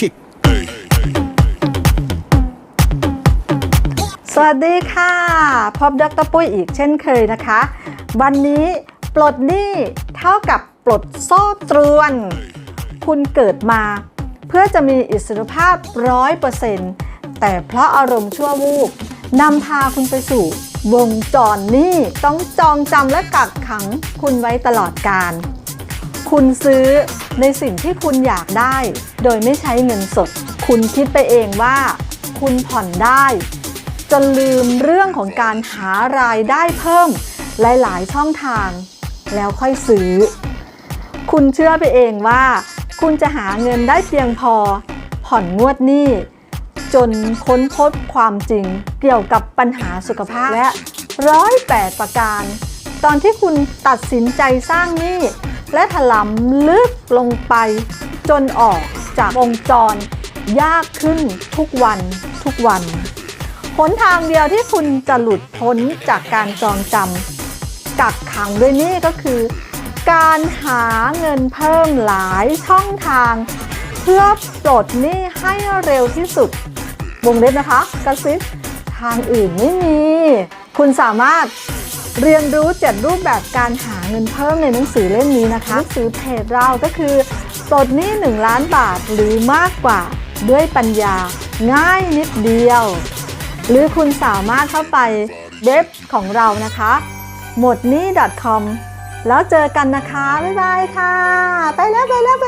kick. สวัสดีค่ะ พบดรปุ้ยอีกเช่นเคยนะคะ วันนี้ปลดหนี้เท่ากับปลดโซ่ตรวน คุณเกิดมา เพื่อจะมีอิสรภาพร้อยเปอร์เซ็นต์แต่เพราะอารมณ์ชั่ววูบนำพาคุณไปสู่ วงจรหนี้ต้องจองจำและกักขังคุณไว้ตลอดกาล คุณซื้อในสิ่งที่คุณอยากได้ โดยไม่ใช้เงินสด คุณคิดไปเองว่า คุณผ่อนได้ จนลืมเรื่องของการหารายได้เพิ่ม หลาย ๆ ช่องทาง แล้วค่อยซื้อ คุณเชื่อไปเองว่า คุณจะหาเงินได้เพียงพอ ผ่อนงวดหนี้จนค้นพบความจริงเกี่ยวกับปัญหาสุขภาพและร้อยแปดประการ ตอนที่คุณตัดสินใจสร้างหนี้ และถลำลึกลงไป จนออกจากวงจร ยากขึ้นทุกวันทุกวันหนทางเดียวที่คุณจะหลุดพ้นจากการจองจำกักขังด้วยนี่ก็คือ การหาเงินเพิ่มหลายช่องทาง เพื่อปลดหนี้ให้เร็วที่สุด วงเล็บนะคะ กระซิบทางอื่นไม่มี คุณสามารถ เรียนรู้เจ็ดรูปแบบการหาเงินเพิ่มในหนังสือเล่มนี้นะคะหนังสือเพจเราก็คือปลดหนี้ 1 ล้านบาทหรือมากกว่าด้วยปัญญาง่ายนิดเดียว หรือคุณสามารถเข้าไปเว็บของเรานะคะ หมดหนี้ .com แล้วเจอกันนะคะ บ๊ายบายค่ะ ไปแล้วไปแล้วไปแล้วไปแล้ว